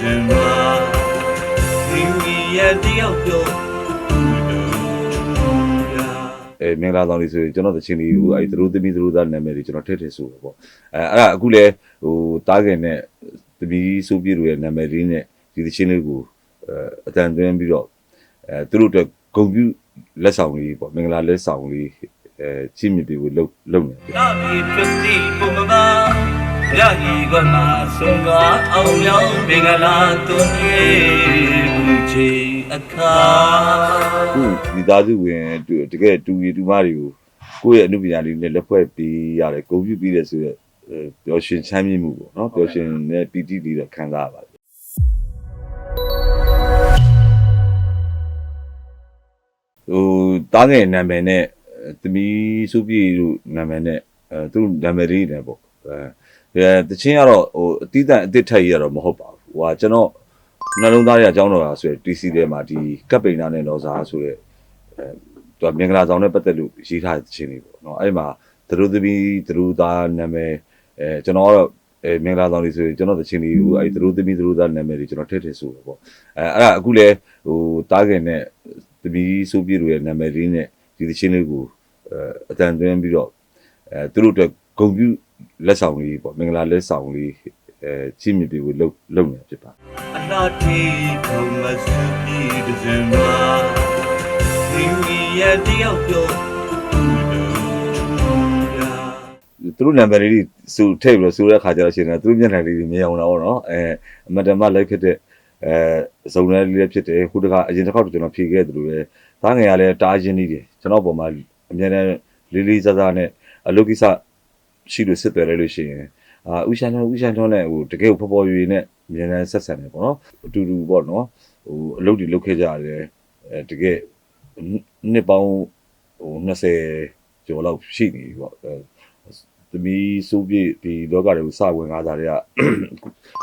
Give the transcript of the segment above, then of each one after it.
စင်မှာဒီဝီရဲ့တယောက်ပြောသူတို့ရာအဲမင်္ဂလာဆောင်လေးဆိုရင်ကျွန်တော်တချင်းလေးကိုအဲသူတို့သမီးသူတို့သားနာမည်တွေကျွန်တော်ထည့်ထည့်ဆိုပဲပေါ့အဲအဲ့ဒါအခုလဲဟိုတားခင်နဲ့သမီးဆိုပြတို့ရဲ့နာမည်လေးနဲ့ဒီတချင်းလေးကိုအဲအတန်သွင်းပြီးတော့အဲသူတို့အတွက်ဂုံပြူလက်ဆောင်လေးပေါ့မင်္ဂလာလက်ဆောင်လေးအဲချင်းမြပြကိုလုံလုံနေတယ်နာမီပတိပုံမပါ ရည်ကမှာဆုံးကားအောင်ရောက်မင်္ဂလာသွန်ပြေဘူးချေအခါခုမိသားစုဝင်တူတကယ်တူရီတူမတွေကိုကိုယ့်ရဲ့အမှုပညာလေးနဲ့လက်ဖွဲ့ပေးရတယ်ဂုံပြူပြီးတယ်ဆိုတော့အဲပျော်ရွှင်ချမ်းမြေ့မှုပေါ့နော်ပျော်ရွှင်တဲ့ပီတိလေးတော့ခံစားရပါတယ်ဟိုတားငယ်နာမည်နဲ့အဲသမီးစုပြေတို့နာမည်နဲ့အဲသူတို့နာမည်လေးတွေပေါ့အဲ အဲတချင်းကတော့ဟိုအတိအတန်အစ်စ်ထက်ကြီးကတော့မဟုတ်ပါဘူးဟိုကကျွန်တော်နှလုံးသားရဲ့အကြောင်းတော်ဟာဆိုရယ် TC ထဲမှာဒီကပ်ပိန်နာနဲ့တော့စားဆိုရယ်အဲသူကမင်္ဂလာဆောင်နဲ့ပတ်သက်လို့ရေးထားတဲ့တချင်းလေးပေါ့နော်အဲ့ဒီမှာသူတို့သမီးသူတို့သားနာမည်အဲကျွန်တော်ကတော့အဲမင်္ဂလာဆောင်လေးဆိုရင်ကျွန်တော်တချင်းလေးကိုအဲသူတို့သမီးသူတို့သားနာမည်တွေကျွန်တော်ထည့်ထည့်ဆိုပဲပေါ့အဲအဲ့ဒါအခုလဲဟိုတားခင်နဲ့သမီးဆိုပြတို့ရဲ့နာမည်လေးနဲ့ဒီသချင်းလေးကိုအဲအတန်သွင်းပြီးတော့အဲသူတို့အတွက် ဂုံပြူလက်ဆောင်လေးပေါ့မင်္ဂလာလက်ဆောင်လေးအဲချင်းမြပြကိုလုံလုံနေဖြစ်ပါအလားတီခုံမစပြီးတစ်စင်မှာဒီဝီရဲ့တယောက်ပြောသူတို့ရာသူတို့နံပါတ်လေးတွေစုထည့်ပြီးတော့စုတဲ့ခါကျတော့ရှင်တယ်သူတို့မျက်နှာလေးတွေမြင်အောင်တော့နော်အဲအမတမလိုက်ဖြစ်တဲ့အဲစုံရဲလေးလည်းဖြစ်တယ်ခုတခါအရင်တစ်ခေါက်ကျွန်တော်ဖြေခဲ့တယ်လို့ပဲသားငယ်ကလည်းတားရင်းနေတယ်ကျွန်တော်ပုံမှာအမြဲတမ်းလေးလေးစားစားနဲ့အလုပ်ကိစ္စ ရှိလို့စစ်သွယ်လိုက်လို့ရှိရင်အာဥရှန်တော်ဥရှန်တော်နဲ့ဟိုတကယ်ကိုဖော်ဖော်ရွေနဲ့အမြဲတမ်းဆက်ဆံတယ်ပေါ့နော်အတူတူပေါ့နော်ဟိုအလုပ်တွေလုပ်ခဲ့ကြရတယ်အဲတကယ်နှစ်ပေါင်းဟို20ကျော်လောက်ရှိနေပြီပေါ့အဲသမီးစိုးပြည့်ဒီလောကတွေကိုစဝင်ကားစားတွေက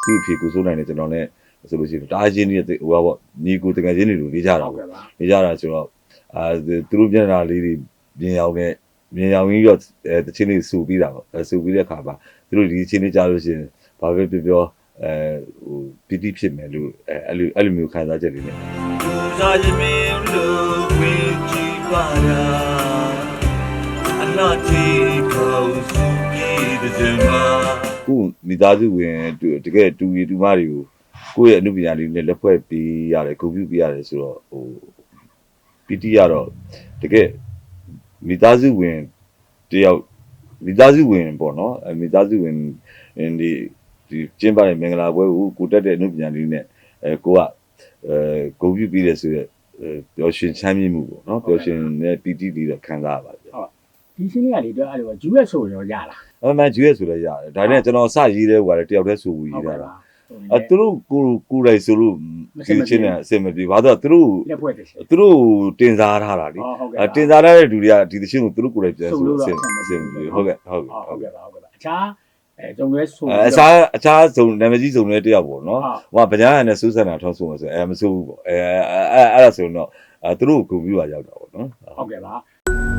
သူ့အဖေကိုစိုးနိုင်တယ်ကျွန်တော်နဲ့ဆိုလို့ရှိရင်တားချင်းတွေဟိုပါပေါ့ညီကိုတကယ်ချင်းတွေလိုနေကြတာဟုတ်ပေါ့ကဲ့ပါနေကြတာဆိုတော့အာသူတို့မျက်နှာလေးတွေမြင်အောင်နဲ့ မြင်အောင်ကြီးတော့အဲတချင်းလေးစူပြီးတာပေါ့အဲစူပြီးတဲ့အခါမှာသူတို့ဒီချင်းလေးကြားလို့ရှိရင်ဘာပဲပြောပြောအဲဟိုပီတိဖြစ်မယ်လို့အဲအဲ့လိုအဲ့လိုမျိုးခံစားချက်တွေနဲ့သူစားခြင်းမင်းလို့ဝင်ကြည့်ပါရာအလားတီခုံစုပြီးတစ်စင်မှာခုမိသားစုဝင်တူတကယ်တူရီတူမတွေကိုကိုယ့်ရဲ့အမှုပညာလေးနဲ့လက်ဖွဲ့ပေးရတယ်ဂုဏ်ပြုပေးရတယ်ဆိုတော့ဟိုပီတိရတော့တကယ် မိသားစုဝင်တယောက်မိသားစုဝင်ပေါ့နော်အဲမိသားစုဝင်ဒီဒီကျင်းပတဲ့မင်္ဂလာပွဲကိုကိုတက်တဲ့အမှုပညာလေးနဲ့အဲကိုကအဲဂုဏ်ပြုပေးတယ်ဆိုတော့အဲပျော်ရွှင်ချမ်းမြေ့မှုပေါ့နော်ပျော်ရွှင်တဲ့ပီတိလေးတော့ခံစားရပါတယ်ဒီရှင်းလေးကလေတော့အဲ့လို US ဆိုရောရလားအမှန်ကျွေးဆိုလည်းရတယ်ဒါနဲ့ကျွန်တော်စရေးတဲ့ဟိုကလည်းတယောက်တည်းဆိုဝီးတာလား အဲသူတို့ကိုကိုယ်တိုင်ဆိုလို့ဒီချင်းနဲ့အဆင်မပြေဘာလို့လဲသူတို့လက်ဖွဲ့တယ်ရှင်သူတို့တင်စားထားတာလေဟုတ်ကဲ့အဲတင်စားထားတဲ့လူတွေကဒီသချင်းကိုသူတို့ကိုယ်တိုင်ပြန်ဆိုအဆင်အဆင်ပြေဟုတ်ကဲ့ဟုတ်ကဲ့ဟုဟုတ်တ်ကဲ့ကဲ့ပါဟုတ်ကဲ့ပါအခြားအဲကျွန်တော်လည်းဆိုအဲအခြားအခြားစုံနာမည်ကြီးစုံတဲ့တယောက်ပေါ့နော်ဟုတ်ဟိုကဗညာနဲ့စူးစမ်းတာထောင်းဆိုမှဆိုအဲမဆိုးဘူးပေါ့အဲအဲအဲ့ဒါဆိုတော့အဲသူတို့ကိုဂုဏ်ပြုပါရောက်တာပေါ့နော်ဟုတ်ကဲ့ပါ